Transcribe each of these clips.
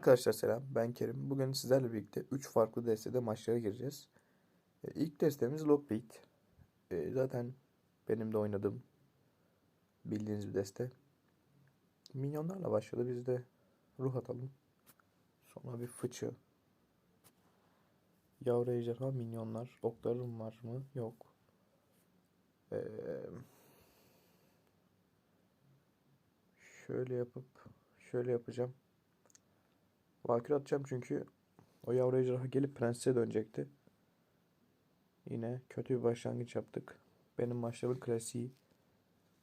Arkadaşlar selam ben Kerim. Bugün sizlerle birlikte 3 farklı destede maçlara gireceğiz. E, İlk destemiz Lockbeat. E, Zaten benim de oynadığım bildiğiniz bir deste. Minyonlarla başladı. Biz de ruh atalım. Sonra bir fıçı. Yavru ejderha minyonlar. Oklarım var mı? Yok. Ee, şöyle yapıp şöyle yapacağım. Valkür atacağım çünkü o yavru ejderha gelip prensese dönecekti. Yine kötü bir başlangıç yaptık. Benim maçlarımın klasiği.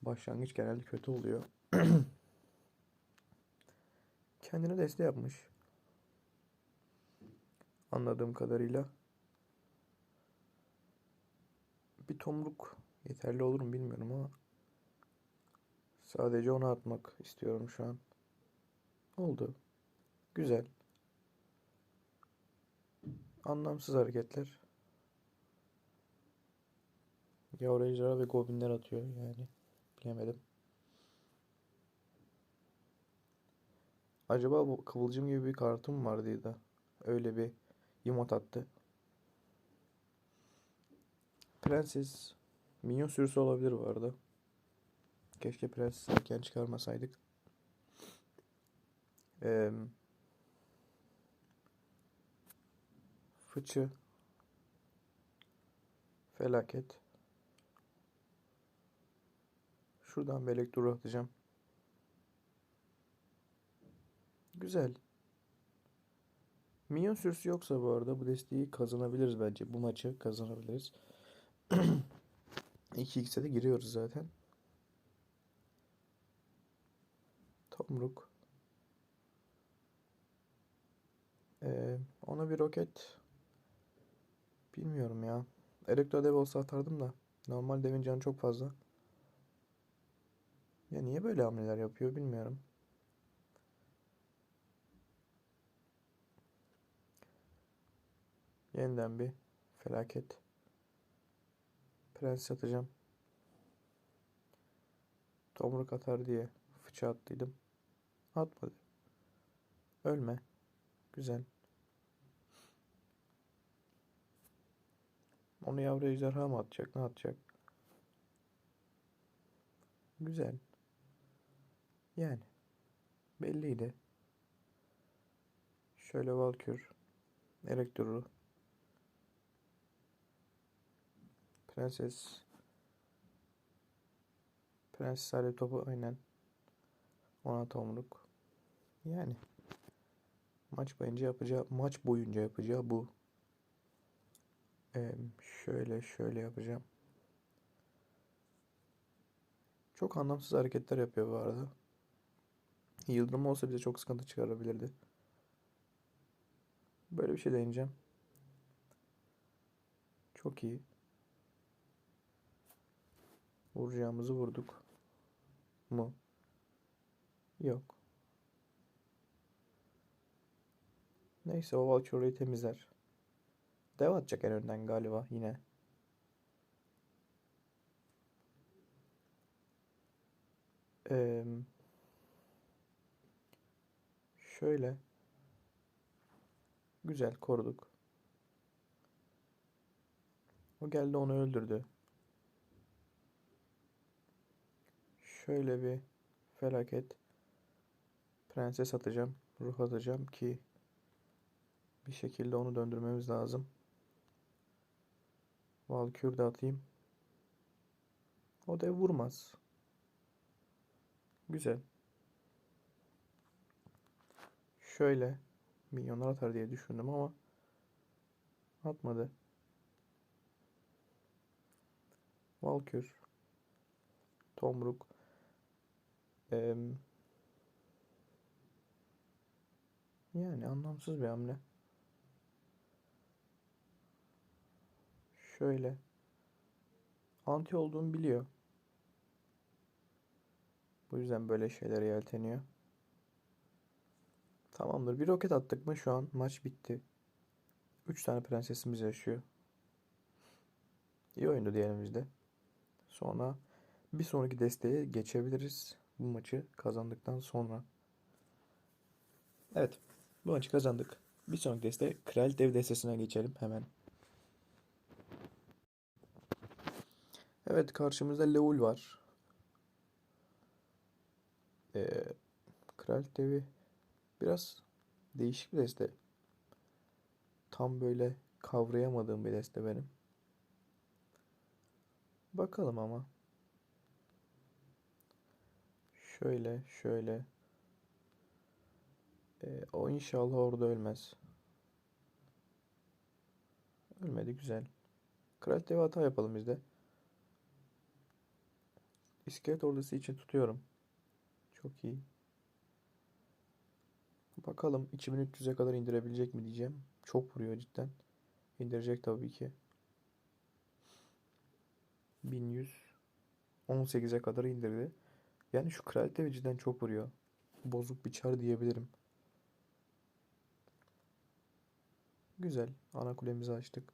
Başlangıç genelde kötü oluyor. Kendine deste yapmış. Anladığım kadarıyla. Bir tomruk yeterli olur mu bilmiyorum ama sadece onu atmak istiyorum şu an. Oldu. Güzel. Anlamsız hareketler. Yavru ejderha ve goblinler atıyor yani. Bilemedim. Acaba bu kıvılcım gibi bir kartım mı vardı da öyle bir emote attı. Prenses minyon sürüsü olabilir bu arada. Keşke prenses erken çıkarmasaydık. Eee Fıçı. Felaket. Şuradan bir elektro atacağım. Güzel. Minyon sürüsü yoksa bu arada bu desteği kazanabiliriz bence. Bu maçı kazanabiliriz. 2x'e de giriyoruz zaten. Tomruk. Ee, ona bir roket Bilmiyorum ya. Elektro dev olsa atardım da. Normal devin canı çok fazla. Ya niye böyle hamleler yapıyor bilmiyorum. Yeniden bir felaket. Prens atacağım. Tomruk atar diye fıça attıydım. Atmadı. Ölme. Güzel. Onu yavru ejderha mı atacak? Ne atacak? Güzel. Yani. Belliydi. Şöyle Valkür. Elektro. Prenses. Prenses Alev topu aynen. Ona tomruk. Yani. Maç boyunca yapacağı, maç boyunca yapacağı bu. Şöyle şöyle yapacağım. Çok anlamsız hareketler yapıyor bu arada. Yıldırım olsa bize çok sıkıntı çıkarabilirdi. Böyle bir şey deneyeceğim. Çok iyi. Vuracağımızı vurduk. Mu? Yok. Neyse o Valkyrie'yi temizler. Dev atacak en önden galiba yine. Ee, şöyle. Güzel koruduk. O geldi onu öldürdü. Şöyle bir felaket. Prenses atacağım. Ruh atacağım ki bir şekilde onu döndürmemiz lazım. Valkür de atayım. O dev vurmaz. Güzel. Şöyle milyonlar atar diye düşündüm ama atmadı. Valkür. Tomruk. Ee, yani anlamsız bir hamle. Şöyle. Anti olduğumu biliyor. Bu yüzden böyle şeylere yelteniyor. Tamamdır. Bir roket attık mı şu an maç bitti. 3 tane prensesimiz yaşıyor. İyi oyundu diyelim biz de. Sonra bir sonraki desteğe geçebiliriz. Bu maçı kazandıktan sonra. Evet. Bu maçı kazandık. Bir sonraki deste Kraliyet Ev destesine geçelim hemen. Evet karşımızda Leul var. Ee, Kraliyet Evi biraz değişik bir deste. Tam böyle kavrayamadığım bir deste benim. Bakalım ama. Şöyle şöyle. Ee, o inşallah orada ölmez. Ölmedi güzel. Kraliyet Evi hata yapalım biz de. İskelet ordusu için tutuyorum. Çok iyi. Bakalım 2300'e kadar indirebilecek mi diyeceğim. Çok vuruyor cidden. İndirecek tabii ki. 1100 18'e kadar indirdi. Yani şu kraliyet cidden çok vuruyor. Bozuk bir çar diyebilirim. Güzel. Ana kulemizi açtık.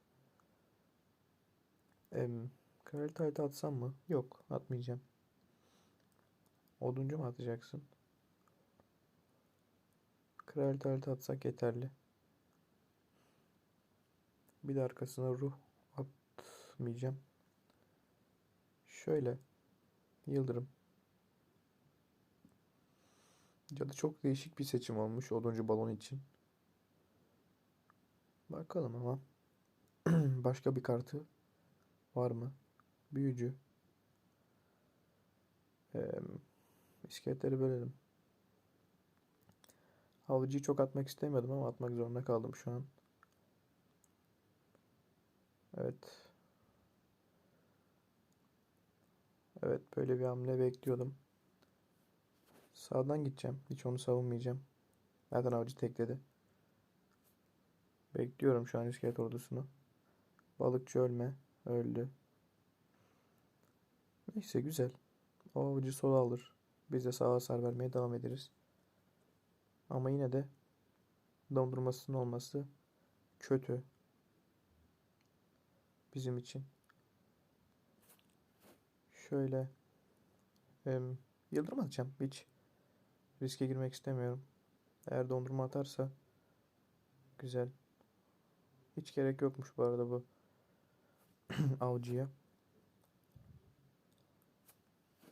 Em, kraliyet atsam mı? Yok. Atmayacağım. Oduncu mu atacaksın? Kraliyet halde atsak yeterli. Bir de arkasına ruh atmayacağım. Şöyle. Yıldırım. Cadı çok değişik bir seçim olmuş oduncu balon için. Bakalım ama. Başka bir kartı var mı? Büyücü. Ee, iskeletleri bölelim. Avcıyı çok atmak istemiyordum ama atmak zorunda kaldım şu an. Evet. Evet böyle bir hamle bekliyordum. Sağdan gideceğim. Hiç onu savunmayacağım. Zaten avcı tekledi. Bekliyorum şu an iskelet ordusunu. Balıkçı ölme. Öldü. Neyse güzel. O avcı sola alır. Biz de sağa hasar vermeye devam ederiz. Ama yine de dondurmasının olması kötü. Bizim için. Şöyle em, yıldırım atacağım. Hiç riske girmek istemiyorum. Eğer dondurma atarsa güzel. Hiç gerek yokmuş bu arada bu avcıya.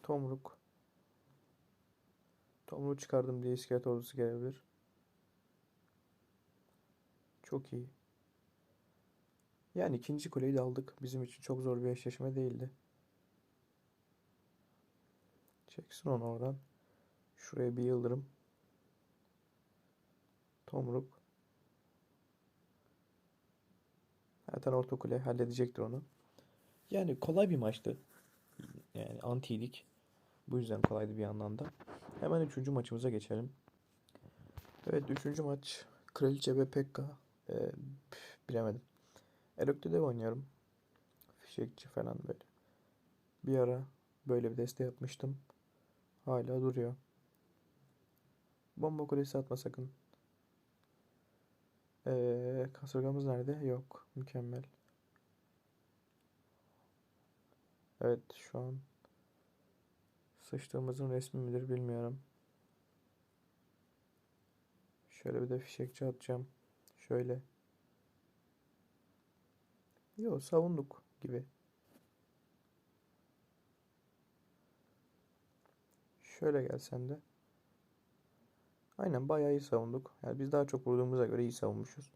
Tomruk. Tomruğu çıkardım diye iskelet ordusu gelebilir. Çok iyi. Yani ikinci kuleyi de aldık. Bizim için çok zor bir eşleşme değildi. Çeksin onu oradan. Şuraya bir yıldırım. Tomruk. Zaten orta kule halledecektir onu. Yani kolay bir maçtı. Yani antiydik. Bu yüzden kolaydı bir yandan da. Hemen üçüncü maçımıza geçelim. Evet üçüncü maç. Kraliçe ve Pekka. Ee, bilemedim. Erok'ta dev oynuyorum. Fişekçi falan böyle. Bir ara böyle bir deste yapmıştım. Hala duruyor. Bomba kulesi atma sakın. Ee, kasırgamız nerede? Yok. Mükemmel. Evet şu an sıçtığımızın resmi midir bilmiyorum. Şöyle bir de fişekçi atacağım. Şöyle. Yok savunduk gibi. Şöyle gelsen de. Aynen bayağı iyi savunduk. Yani biz daha çok vurduğumuza göre iyi savunmuşuz.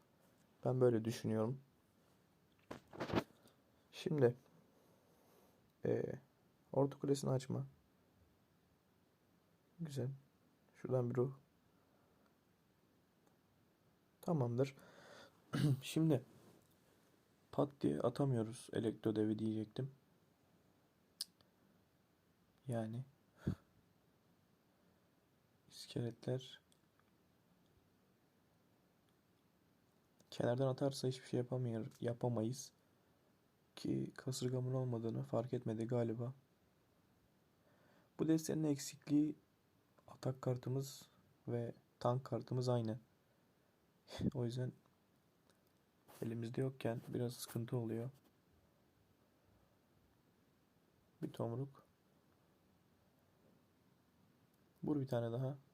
Ben böyle düşünüyorum. Şimdi ee, orta kulesini açma. Güzel. Şuradan bir ruh. Tamamdır. Şimdi pat diye atamıyoruz elektro devi diyecektim. Yani iskeletler kenardan atarsa hiçbir şey yapamıyor, yapamayız. Ki kasırgamın olmadığını fark etmedi galiba. Bu destenin eksikliği atak kartımız ve tank kartımız aynı. o yüzden elimizde yokken biraz sıkıntı oluyor. Bir tomruk. Vur bir tane daha.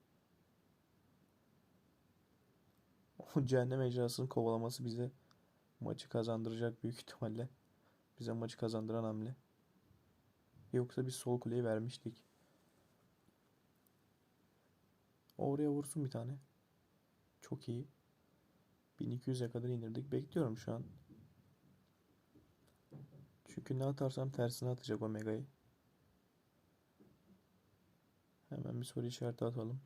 O cehennem ejderhasının kovalaması bize maçı kazandıracak büyük ihtimalle. Bize maçı kazandıran hamle. Yoksa biz sol kuleyi vermiştik. Oraya vursun bir tane. Çok iyi. 1200'e kadar indirdik. Bekliyorum şu an. Çünkü ne atarsam tersine atacak o Mega'yı. Hemen bir soru işareti atalım.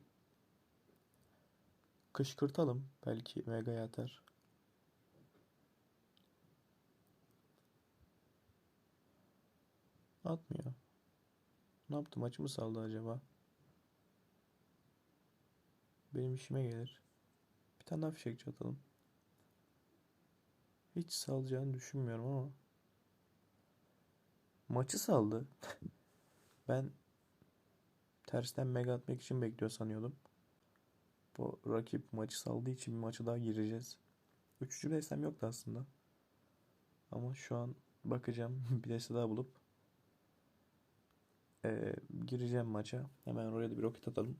Kışkırtalım. Belki Mega'ya atar. Atmıyor. Ne yaptı? Maçı mı saldı acaba? Benim işime gelir. Bir tane daha fişekçi atalım. Hiç salacağını düşünmüyorum ama. Maçı saldı. ben tersten mega atmak için bekliyor sanıyordum. Bu rakip maçı saldığı için bir maçı daha gireceğiz. Üçüncü destem yoktu aslında. Ama şu an bakacağım bir deste daha bulup eee, gireceğim maça. Hemen oraya da bir roket atalım.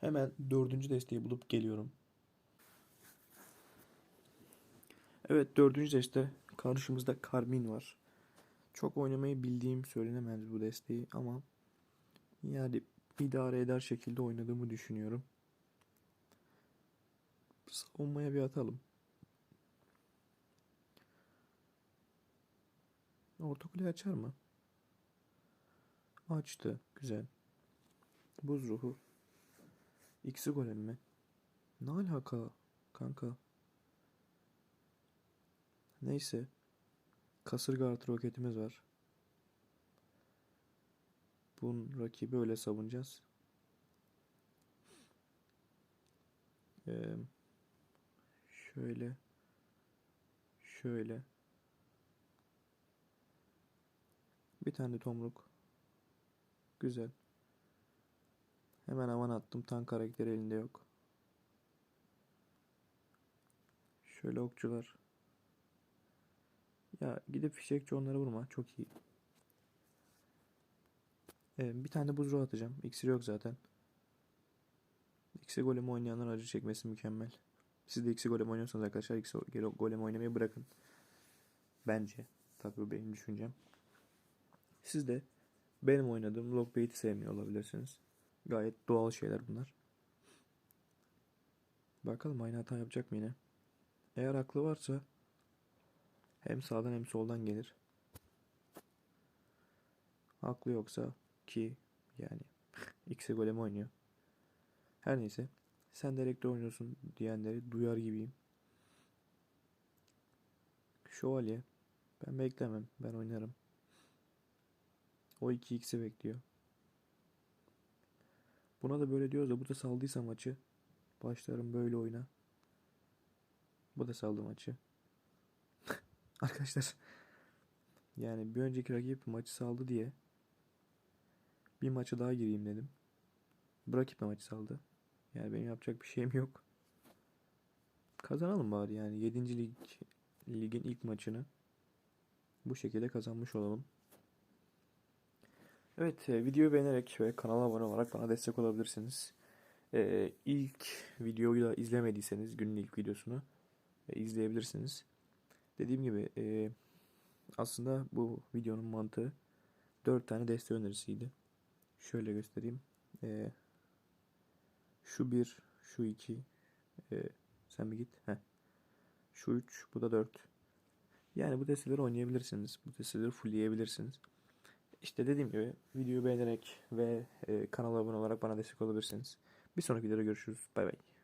Hemen dördüncü desteği bulup geliyorum. Evet dördüncü deste karşımızda Karmin var. Çok oynamayı bildiğim söylenemez bu desteği ama yani idare eder şekilde oynadığımı düşünüyorum. Savunmaya bir atalım. Orta kule açar mı? Açtı. Güzel. Buz ruhu. X'i golem mi? Ne alaka kanka? Neyse. Kasırga artı roketimiz var. Bunun rakibi öyle savunacağız. Ee, şöyle. Şöyle. Bir tane tomruk. Güzel. Hemen aman attım. Tank karakteri elinde yok. Şöyle okçular. Ya gidip fişekçi onlara vurma. Çok iyi. Ee, bir tane buzru atacağım. İksir yok zaten. İksir golemi oynayanlar acı çekmesi mükemmel. Siz de X'i golem oynuyorsanız arkadaşlar X'i golem oynamayı bırakın. Bence. Tabii benim düşüncem. Siz de benim oynadığım Lockbait'i sevmiyor olabilirsiniz. Gayet doğal şeyler bunlar. Bakalım aynı hata yapacak mı yine? Eğer aklı varsa hem sağdan hem soldan gelir. Aklı yoksa ki yani X'e golem oynuyor. Her neyse. Sen de oynuyorsun diyenleri duyar gibiyim. Şövalye. Ben beklemem. Ben oynarım. O 2x'i bekliyor. Buna da böyle diyoruz da bu da saldıysa maçı. Başlarım böyle oyna. Bu da saldı maçı. Arkadaşlar. Yani bir önceki rakip maçı saldı diye bir maçı daha gireyim dedim. Bu rakip de maçı saldı. Yani benim yapacak bir şeyim yok. Kazanalım bari yani 7. lig ligin ilk maçını bu şekilde kazanmış olalım. Evet, e, videoyu beğenerek ve kanala abone olarak bana destek olabilirsiniz. Ee, ilk videoyu da izlemediyseniz günün ilk videosunu e, izleyebilirsiniz. Dediğim gibi e, aslında bu videonun mantığı 4 tane deste önerisiydi. Şöyle göstereyim. E, şu 1, şu 2, e, sen bir git. Heh. Şu 3, bu da 4. Yani bu desteleri oynayabilirsiniz. Bu desteleri fullleyebilirsiniz. İşte dediğim gibi videoyu beğenerek ve e, kanala abone olarak bana destek olabilirsiniz. Bir sonraki videoda görüşürüz. Bay bay.